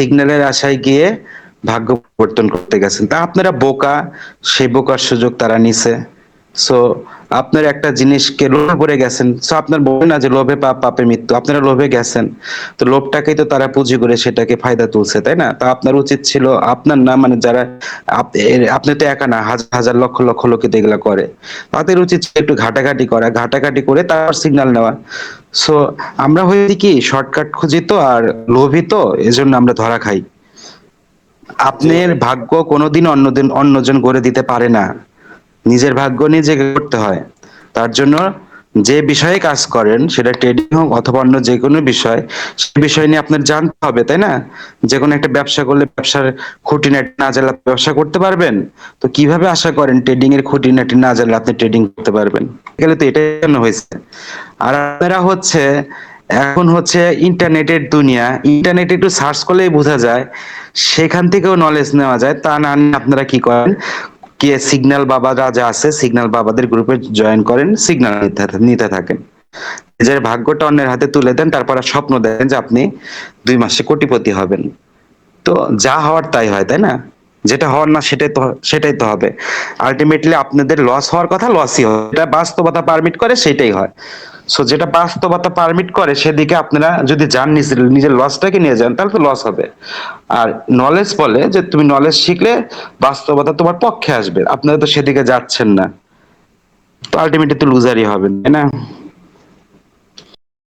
সিগন্যালের আশায় গিয়ে ভাগ্য পরিবর্তন করতে গেছেন। তা আপনারা বোকা, সেই বোকার সুযোগ তারা নিছে। সো আপনার একটা জিনিসকে লোভে পড়ে গেছেন। সো আপনার বলে না যে লোভে পাপ, পাপে মৃত্যু। আপনারা লোভে গেছেন। তো লোভটাকেই তো তারা পুঁজি করে সেটাকে ফায়দা তুলছে, তাই না? তা আপনার উচিত ছিল আপনার না মানে যারা আপনি তো একা না, হাজার হাজার, লক্ষ লক্ষ লোকে এগুলা করে। তাদের উচিত ছিল একটু ঘাটাঘাটি করা। ঘাটাঘাটি করে তারপর সিগন্যাল নেওয়া। সো আমরা হয়ে কি শর্টকাট খুঁজি তো আর লোভী তো এজন্য আমরা ধরা খাই। আপনার ভাগ্য কোনোদিন অন্যদিন অন্যজন গড়ে দিতে পারে না। নিজের ভাগ্য নিজে করতে হয়। তার জন্য যে বিষয়ে কাজ করেন, সেটা ট্রেডিং হোক অথবা অন্য যে কোনো বিষয়, সে বিষয় নিয়ে আপনার জানতে হবে, তাই না? যে কোনো একটা ব্যবসা করলে ব্যবসার খুঁটিনাটি না জানলে ব্যবসা করতে পারবেন? তো কীভাবে আশা করেন ট্রেডিং এর খুঁটিনাটি না জানলে আপনি ট্রেডিং করতে পারবেন? গেলে তো এটাই জন্য হয়েছে। আর আপনারা হচ্ছে, এখন হচ্ছে ইন্টারনেটের দুনিয়া, ইন্টারনেটে একটু সার্চ করলেই বোঝা যায়, সেখান থেকেও নলেজ নেওয়া যায়, তা না আপনারা কি করেন? কে সিগন্যাল বাবারা যা আছে সিগন্যাল বাবাদের গ্রুপে জয়েন করেন সিগন্যাল নিতে থাকেন। নিজের ভাগ্যটা অন্যের হাতে তুলে দেন, তারপর স্বপ্ন দেখেন যে আপনি দুই মাসে কোটিপতি হবেন। তো যা হওয়ার তাই হয়, তাই না? যেটা হওয়ার না, সেটাই তো সেটাই তো হবে। আলটিমেটলি আপনাদের লস হওয়ার কথা লসই হয়। যেটা বাস্তবতা পারমিট করে, সেটাই হয়। সো যেটা বাস্তবতা পারমিট করে, সেদিকে আপনারা যদি যান নিজের নিজের লসটাকে নিয়ে যান, তাহলে তো লস হবে। আর নলেজ বলে যে তুমি নলেজ শিখলে বাস্তবতা তোমার পক্ষে আসবে। আপনারা তো সেদিকে যাচ্ছেন না। তো আলটিমেটলি তো লুজারই হবেন, তাই না?